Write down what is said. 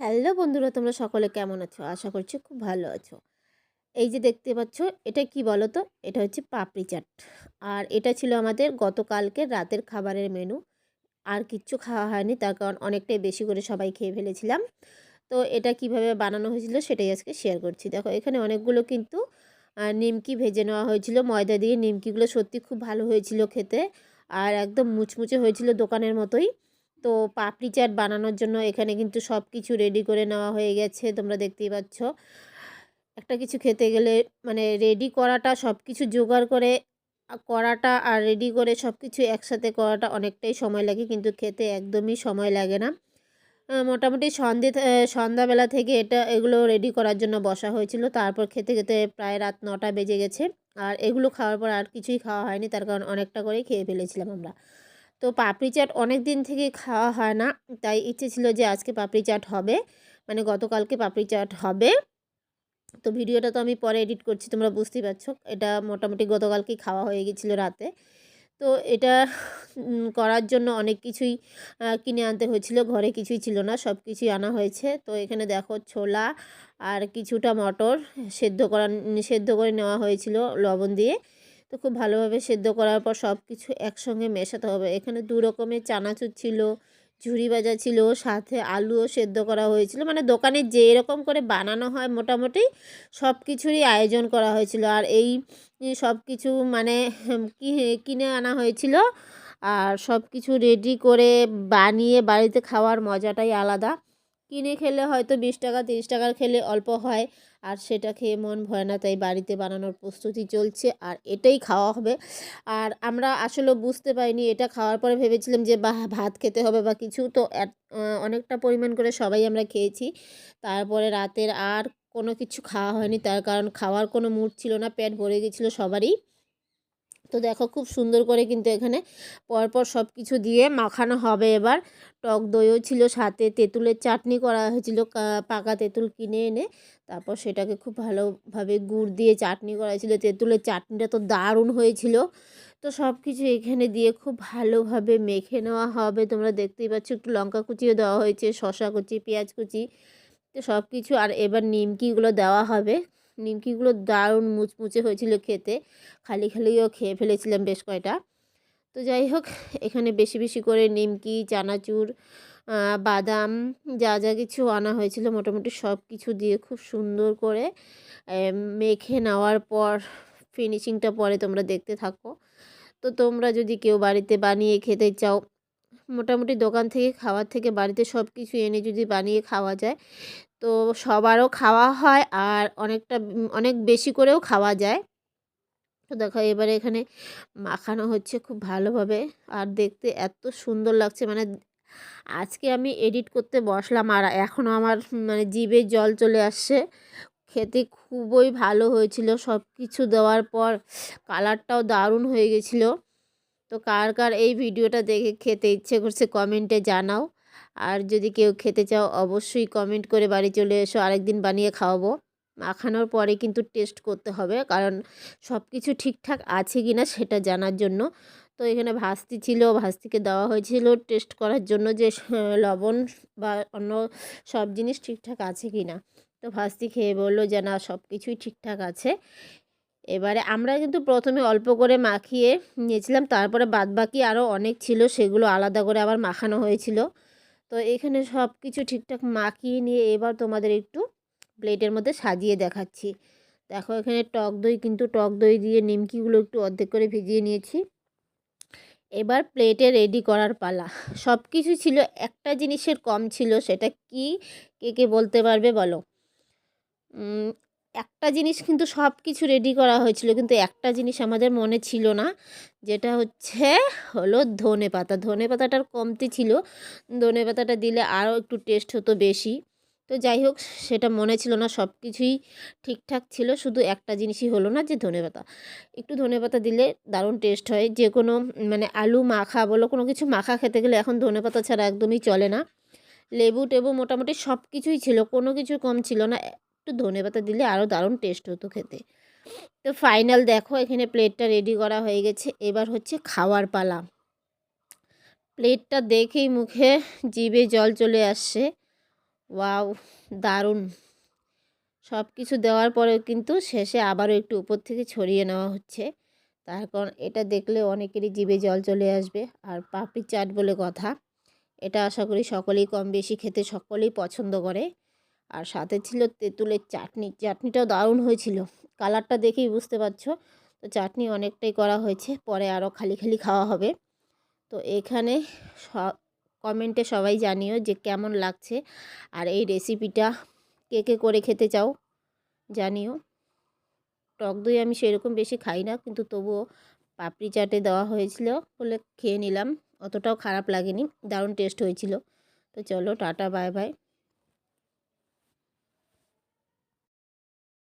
Hello বন্ধুরা, তোমরা সকলে কেমন আছো? আশা করছি খুব ভালো আছো। এই যে দেখতে পাচ্ছ, এটা কি বলো তো এটা হচ্ছে পাপড়ি চাট। আর এটা ছিল আমাদের গতকালকে রাতের খাবারের মেনু আর কিচ্ছু খাওয়া হয়নি, তার কারণ অনেকটাই বেশি করে সবাই খেয়ে ফেলেছিলাম। তো এটা কীভাবে বানানো হয়েছিল সেটাই আজকে শেয়ার করছি। দেখো, এখানে অনেকগুলো কিন্তু নিমকি ভেজে নেওয়া হয়েছিল, ময়দা দিয়ে। নিমকিগুলো সত্যি খুব ভালো হয়েছিল খেতে। আর একদম মুচমুচে হয়েছিল দোকানের মতোই। তো পাপড়ি চাট বানানোর জন্য এখানে কিন্তু সব কিছু রেডি করে নেওয়া হয়ে গেছে, তোমরা দেখতেই পাচ্ছ। একটা কিছু খেতে গেলে মানে রেডি করাটা সব কিছু জোগাড় করে করাটা আর রেডি করে সব কিছু একসাথে করাটা অনেকটাই সময় লাগে, কিন্তু খেতে একদমই সময় লাগে না। মোটামুটি সন্ধে সন্ধ্যাবেলা থেকে এটা, এগুলো রেডি করার জন্য বসা হয়েছিল। তারপর খেতে খেতে প্রায় রাত নটা বেজে গেছে। আর এগুলো খাওয়ার পর আর কিছুই খাওয়া হয়নি, তার কারণ অনেকটা করেই খেয়ে ফেলেছিলাম আমরা। তো পাপড়ি চাট অনেক দিন থেকে খাওয়া হয় না। তাই ইচ্ছে ছিল যে আজকে পাপড়ি চাট হবে। মানে গতকালকে পাপড়ি চাট হবে। তো ভিডিওটা তো আমি পরে এডিট করছি, তোমরা বুঝতেই পারছ। এটা মোটামুটি গতকালকেই খাওয়া হয়ে গেছিল রাতে। তো এটা করার জন্য অনেক কিছুই কিনে আনতে হয়েছিল। ঘরে কিছুই ছিল না সব কিছুই আনা হয়েছে। তো এখানে দেখো ছোলা আর কিছুটা মটর সেদ্ধ করা, সেদ্ধ করে নেওয়া হয়েছিল লবণ দিয়ে। তো খুব ভালোভাবে সেদ্ধ করার পর সব কিছু একসঙ্গে মেশাতে হবে। এখানে দু রকমের চানাচুর ছিল ঝুড়ি ভাজা ছিল, সাথে আলুও সেদ্ধ করা হয়েছিল। মানে দোকানে যে এরকম করে বানানো হয় মোটামুটি সব কিছুরই আয়োজন করা হয়েছিল। আর এই সব কিছু মানে কিনে আনা হয়েছিল আর সব কিছু রেডি করে বানিয়ে বাড়িতে খাওয়ার মজাটাই আলাদা। কিনে খেলে হয়তো বিশ টাকা, তিরিশ টাকার খেলে অল্প হয়। আর সেটা খেয়ে মন ভয় না, তাই বাড়িতে বানানোর প্রস্তুতি চলছে আর এটাই খাওয়া হবে। আর আমরা আসলে বুঝতে পারিনি, এটা খাওয়ার পরে ভেবেছিলাম যে বা ভাত খেতে হবে বা কিছু। তো অনেকটা পরিমাণ করে সবাই আমরা খেয়েছি। তারপরে রাতের আর কোনো কিছু খাওয়া হয়নি, তার কারণ খাওয়ার কোনো মুড ছিল না, পেট ভরে গেছিল সবারই। তো দেখো খুব সুন্দর করে কিন্তু এখানে পরপর সব কিছু দিয়ে মাখানো হবে এবার। টক দইও ছিল সাথে, তেঁতুলের চাটনি করা হয়েছিল পাকা তেঁতুল কিনে এনে, তারপর সেটাকে খুব ভালোভাবে গুড় দিয়ে চাটনি করা হয়েছিল। তেঁতুলের চাটনিটা তো দারুণ হয়েছিল। তো সব কিছু এখানে দিয়ে খুব ভালোভাবে মেখে নেওয়া হবে। তোমরা দেখতেই পাচ্ছ একটু লঙ্কা কুচিও দেওয়া হয়েছে, শসা কুচি, পেঁয়াজ কুচি, তো সব কিছু আর এবার নিমকিগুলো দেওয়া হবে। নিমকিগুলো দারুণ মুচমুচে হয়েছিল খেতে। খালি খালিও খেয়ে ফেলেছিলাম বেশ কয়টা। তো যাই হোক, এখানে বেশি বেশি করে নিমকি, চানাচুর বাদাম, যা যা কিছু আনা হয়েছিল মোটামুটি সব কিছু দিয়ে খুব সুন্দর করে মেখে নেওয়ার পর ফিনিশিংটা পরে তোমরা দেখতে থাকো। তো তোমরা যদি কেউ বাড়িতে বানিয়ে খেতে চাও মোটামুটি দোকান থেকে খাওয়ার থেকে বাড়িতে সব কিছু এনে যদি বানিয়ে খাওয়া যায়, তো সবারও খাওয়া হয় আর অনেকটা, অনেক বেশি করেও খাওয়া যায়। তো দেখো এবারে এখানে মাখানো হচ্ছে খুব ভালোভাবে আর দেখতে এত সুন্দর লাগছে। মানে আজকে আমি এডিট করতে বসলাম আর এখনও আমার মানে জিভে জল চলে আসছে। খেতে খুবই ভালো হয়েছিল। সব কিছু দেওয়ার পর কালারটাও দারুণ হয়ে গেছিল। তো কার কার এই ভিডিওটা দেখে খেতে ইচ্ছে করছে কমেন্টে জানাও। আর যদি কেউ খেতে চাও, অবশ্যই কমেন্ট করে বাড়ি চলে এসো, আরেকদিন বানিয়ে খাওয়াবো। মাখানোর পরে কিন্তু টেস্ট করতে হবে, কারণ সব কিছু ঠিকঠাক আছে কি না সেটা জানার জন্য। তো এখানে ভাস্তি ছিল, ভাস্তিকে দেওয়া হয়েছিল টেস্ট করার জন্য যে লবণ বা অন্য সব জিনিস ঠিকঠাক আছে কি না তো ভাস্তি খেয়ে বলল যে, না সব কিছুই ঠিকঠাক আছে। এবারে আমরা কিন্তু প্রথমে অল্প করে মাখিয়ে নিয়েছিলাম, তারপরে বাদবাকি আরও অনেক ছিল, সেগুলো আলাদা করে আবার মাখানো হয়েছিল। তো এখানে সব কিছু ঠিকঠাক মাখিয়ে নিয়ে এবার তোমাদের একটু প্লেটের মধ্যে সাজিয়ে দেখাচ্ছি। দেখো এখানে টক দই, কিন্তু টক দই দিয়ে নিমকিগুলো একটু অর্ধেক করে ভিজিয়ে নিয়েছি। এবার প্লেটে রেডি করার পালা। সব কিছু ছিল, একটা জিনিসের কম ছিল, সেটা কি? কে কে বলতে পারবে বলো? একটা জিনিস কিন্তু সব কিছু রেডি করা হয়েছিল, কিন্তু একটা জিনিস আমাদের মনে ছিল না, যেটা হচ্ছে হলো ধনে পাতা। ধনে পাতাটার কমতি ছিল, ধনে পাতাটা দিলে আরও একটু টেস্ট হতো বেশি। তো যাই হোক, সেটা মনে ছিল না সব কিছুই ঠিকঠাক ছিল, শুধু একটা জিনিসই হলো না যে ধনে পাতা। একটু ধনে পাতা দিলে দারুণ টেস্ট হয়, যে কোনো মানে আলু মাখা বলো, কোনো কিছু মাখা খেতে গেলে এখন ধনে পাতা ছাড়া একদমই চলে না। লেবু টেবু মোটামুটি সব কিছুই ছিল, কোনো কিছু কম ছিল না। একটু ধনে পাতা দিলে আরও দারুণ টেস্ট হতো খেতে। তো ফাইনাল দেখো, এখানে প্লেটটা রেডি করা হয়ে গেছে। এবার হচ্ছে খাওয়ার পালা। প্লেটটা দেখেই মুখে জিভে জল চলে আসছে। ওয়াও, দারুণ। সব কিছু দেওয়ার পরেও কিন্তু শেষে আবারও একটু উপর থেকে ছড়িয়ে নেওয়া হচ্ছে। তার কারণ এটা দেখলে অনেকেরই জিভে জল চলে আসবে। আর পাপড়ি চাট বলে কথা। এটা আশা করি সকলেই কম বেশি খেতে সকলেই পছন্দ করে। আর সাথে ছিল তেঁতুলের চাটনি। চাটনিটাও দারুণ হয়েছিল। কালারটা দেখেই বুঝতে পারছ। তো চাটনি অনেকটাই করা হয়েছে। পরে আরও খালি খালি খাওয়া হবে। তো এখানে কমেন্টে সবাই জানিও যে কেমন লাগছে। আর এই রেসিপিটা কে কে করে খেতে চাও জানিও। টক দই আমি সেরকম বেশি খাই না, কিন্তু তবুও পাপড়ি চাটে দেওয়া হয়েছিল বলে খেয়ে নিলাম। অতটাও খারাপ লাগেনি। দারুণ টেস্ট হয়েছিল। তো চলো টাটা, বাই বাই।